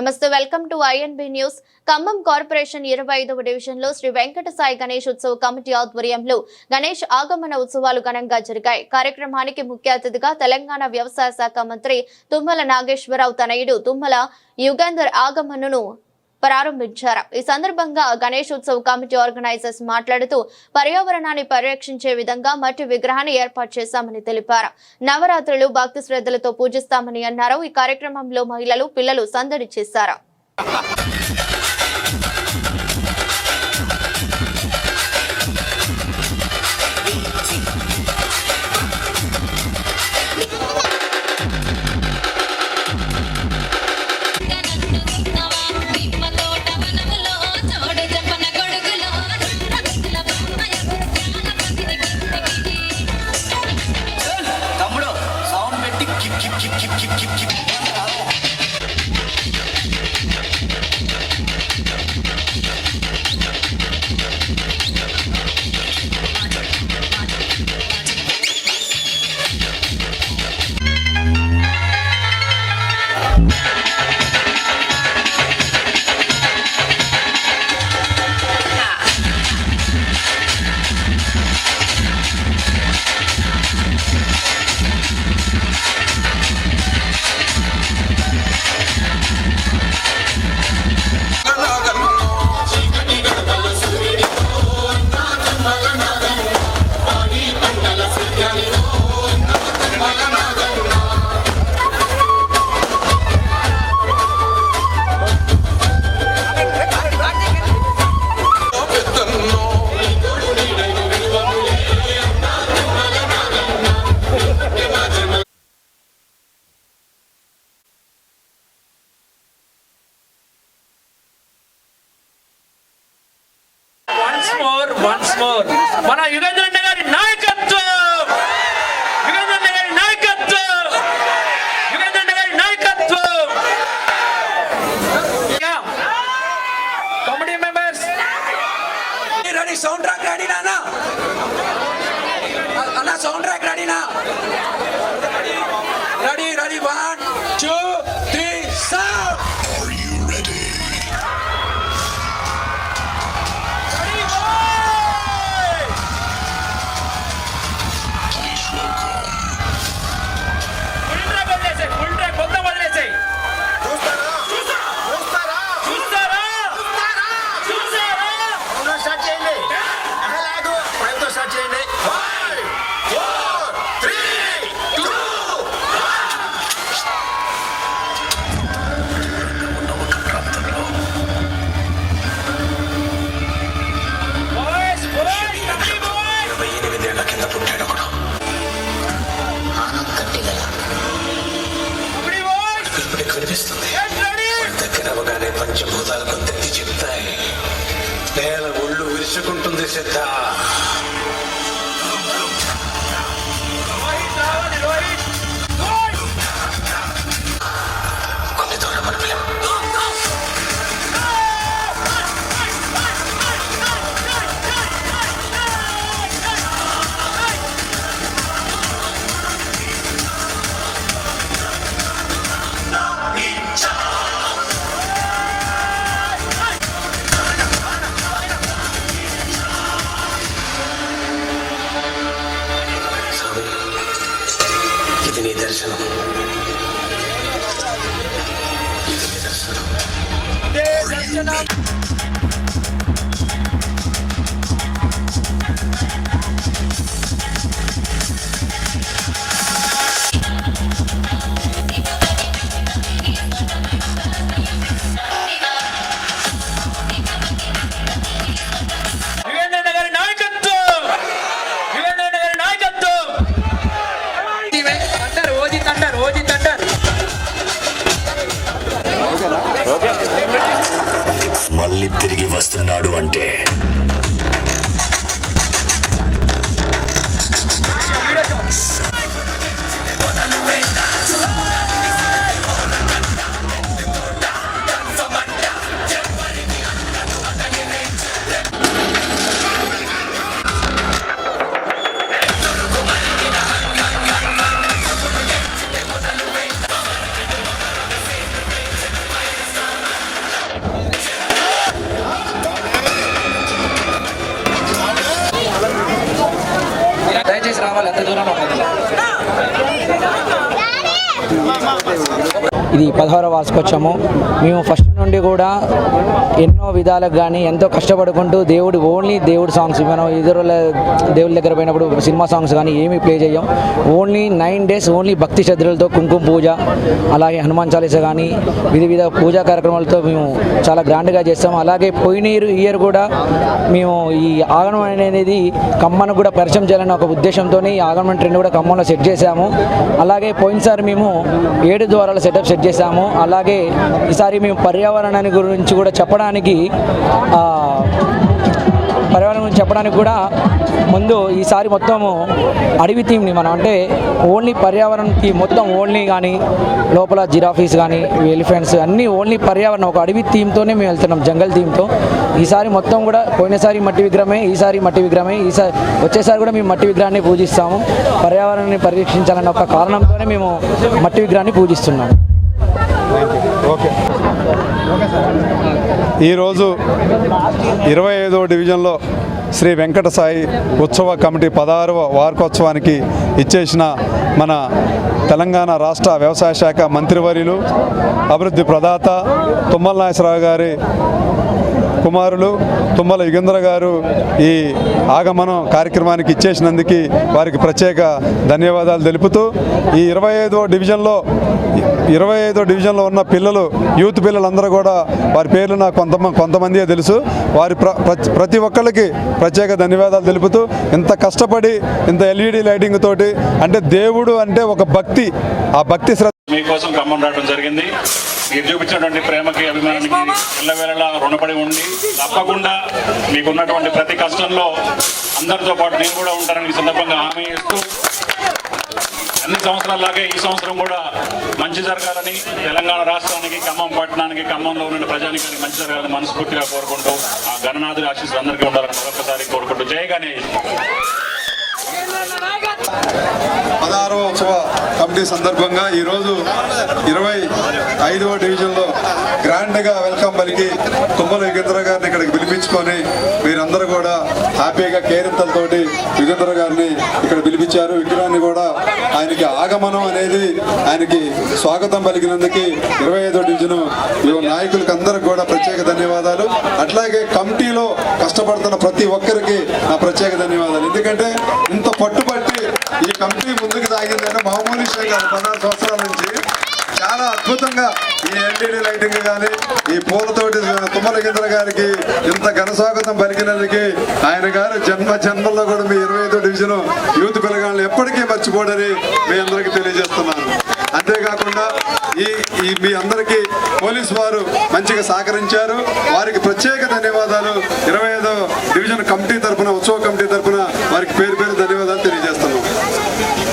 నమస్తే welcome to INB news. Khammam corporation ఇరవై ఐదవ డివిజన్లో శ్రీ వెంకట సాయి గణేష్ ఉత్సవ కమిటీ ఆధ్వర్యంలో గణేష్ ఆగమన ఉత్సవాలు ఘనంగా జరిగాయి. కార్యక్రమానికి ముఖ్య అతిథిగా తెలంగాణ వ్యవసాయ శాఖ మంత్రి తుమ్మల నాగేశ్వరరావు తనయుడు తుమ్మల యుగంధర్ ఆగమనను ప్రారంభించారు. ఈ సందర్భంగా గణేష్ కమిటీ ఆర్గనైజర్స్ మాట్లాడుతూ పర్యావరణాన్ని పరిరక్షించే విధంగా మట్టి విగ్రహాన్ని ఏర్పాటు చేశామని తెలిపారు. నవరాత్రులు భక్తి శ్రద్ధలతో పూజిస్తామని అన్నారు. ఈ కార్యక్రమంలో మహిళలు పిల్లలు సందడి చేశారు. మన యుగేంద్ర గారి నాయకత్వం! యుగేంద్ర గారి నాయకత్వం! యుగేంద్ర గారి నాయకత్వం! Committee members! Ready sound track ready అన్న సౌండ్ ట్రాక్ రెడీనా? పంచభూతాలు కొంతెత్తి చెప్తాయి. నేల ఒళ్ళు విరుచుకుంటుంది సిద్ధ で、なんちゃら。మళ్ళీ తిరిగి వస్తున్నాడు అంటే ఇది పదహారవ వార్షికోత్సవము. మేము ఫస్ట్ నుండి కూడా ఎన్నో విధాలకు కానీ ఎంతో కష్టపడుకుంటూ దేవుడు ఓన్లీ దేవుడు సాంగ్స్ మనం ఇతరుల దేవుడి దగ్గర పోయినప్పుడు సినిమా సాంగ్స్ కానీ ఏమీ ప్లే చేయం ఓన్లీ నైన్ డేస్ ఓన్లీ భక్తి శ్రద్ధలతో కుంకుమ పూజ అలాగే హనుమాన్ చాలీస కానీ వివిధ వివిధ పూజా కార్యక్రమాలతో మేము చాలా గ్రాండ్గా చేస్తాము అలాగే పోయిన ఇయర్ ఇయర్ కూడా మేము ఈ ఆగమనం అనేది కమ్మను కూడా పరిచయం చేయాలనే ఒక ఉద్దేశంతో ఈ ఆగమనం ట్రెండ్ కూడా కమ్మంలో సెట్ చేశాము. అలాగే పోయినసారి మేము ఏడు ద్వారాల సెటప్ సెట్ చేశాము. అలాగే ఈసారి మేము పర్యావరణాన్ని గురించి కూడా చెప్పడానికి పర్యావరణం గురించి చెప్పడానికి కూడా ముందు ఈసారి మొత్తము అడవి థీమ్ని మనం అంటే ఓన్లీ పర్యావరణంకి మొత్తం ఓన్లీ కానీ లోపల జిరాఫీస్ కానీ ఎలిఫెంట్స్ అన్నీ ఓన్లీ పర్యావరణం. ఒక అడవి థీమ్తోనే మేము వెళ్తున్నాం జంగల్ థీమ్తో. ఈసారి మొత్తం కూడా పోయినసారి మట్టి విగ్రహమే ఈసారి మట్టి విగ్రహమే. ఈసారి వచ్చేసారి కూడా మేము మట్టి విగ్రహాన్ని పూజిస్తాము. పర్యావరణాన్ని పరిరక్షించాలన్న ఒక కారణంతోనే మేము మట్టి విగ్రహాన్ని పూజిస్తున్నాము. ఈరోజు ఇరవై ఐదవ డివిజన్లో శ్రీ వెంకట సాయి ఉత్సవ కమిటీ పదహారవ వార్కోత్సవానికి ఇచ్చేసిన మన తెలంగాణ రాష్ట్ర వ్యవసాయ శాఖ మంత్రివర్యులు అభివృద్ధి ప్రదాత తుమ్మల నాగేశ్వరరావు గారి కుమారులు తుమ్మల యుగేంద్ర గారు ఈ ఆగమనం కార్యక్రమానికి ఇచ్చేసినందుకు వారికి ప్రత్యేక ధన్యవాదాలు తెలుపుతూ ఈ ఇరవై ఐదో డివిజన్లో ఇరవై ఐదో డివిజన్లో ఉన్న పిల్లలు యూత్ పిల్లలందరూ కూడా వారి పేర్లు నాకు కొంతమంది కొంతమందే తెలుసు. వారి ప్ర ప్రతి ఒక్కళ్ళకి ప్రత్యేక ధన్యవాదాలు తెలుపుతూ ఇంత కష్టపడి ఇంత ఎల్ఈడి లైటింగ్ తోటి అంటే దేవుడు అంటే ఒక భక్తి ఆ భక్తి శ్రద్ధ మీకోసం ఖమ్మం రావడం జరిగింది. మీరు చూపించినటువంటి ప్రేమకి అభిమానానికి ఎల్లవేళలా రుణపడి ఉండి తప్పకుండా మీకున్నటువంటి ప్రతి కష్టంలో అందరితో పాటు నేను కూడా ఉంటానని సందర్భంగా హామీ ఇస్తూ అన్ని సంవత్సరాల్లాగే ఈ సంవత్సరం కూడా మంచి జరగాలని తెలంగాణ రాష్ట్రానికి ఖమ్మం పట్టణానికి ఖమ్మంలో ఉన్న ప్రజానికి మంచి జరగాలని మనస్ఫూర్తిగా కోరుకుంటూ ఆ గణనాథుడి ఆశీస్సులు అందరికీ ఉండాలని మరొకసారి కోరుకుంటూ జై గణేష్. పదహారవ ఉత్సవ కమిటీ సందర్భంగా ఈరోజు ఇరవై ఐదవ డివిజన్లో గ్రాండ్గా వెల్కమ్ పలికి తుమ్మల యుగేంద్ర గారిని ఇక్కడికి పిలిపించుకొని మీరందరూ కూడా హ్యాపీగా కేరింతలతో యుగేంద్ర గారిని ఇక్కడ పిలిపించారు. విగ్రహాన్ని కూడా ఆయనకి ఆగమనం అనేది ఆయనకి స్వాగతం పలికినందుకు ఇరవై ఐదో డివిజన్ నాయకులకు అందరికి కూడా ప్రత్యేక ధన్యవాదాలు. అట్లాగే కమిటీలో కష్టపడుతున్న ప్రతి ఒక్కరికి నా ప్రత్యేక ధన్యవాదాలు. ఎందుకంటే ఇంత పట్టుబట్టి ఈ కమిటీ ముందుకు సాగిందని మామూలు విషయం కాదు పదహారు సంవత్సరాల నుంచి చాలా అద్భుతంగా ఈ ఎల్ఈడి లైటింగ్ కానీ ఈ పూలతోటి తుమ్మలగింద్ర గారికి ఇంత ఘన స్వాగతం పలికినందుకు ఆయన గారు జన్మ జన్మల్లో కూడా మీ ఇరవై ఐదో డివిజన్ యూత్ పిల్లగాళ్ళు ఎప్పటికీ మర్చిపోడని మీ అందరికీ తెలియజేస్తున్నాను. అంతేకాకుండా ఈ ఈ మీ అందరికీ పోలీస్ వారు మంచిగా సహకరించారు. వారికి ప్రత్యేక ధన్యవాదాలు. ఇరవై ఐదో డివిజన్ కమిటీ తరపున ఉత్సవ కమిటీ తరపున వారికి పేరు పేరు ధన్యవాదాలు తెలియజేస్తున్నాం.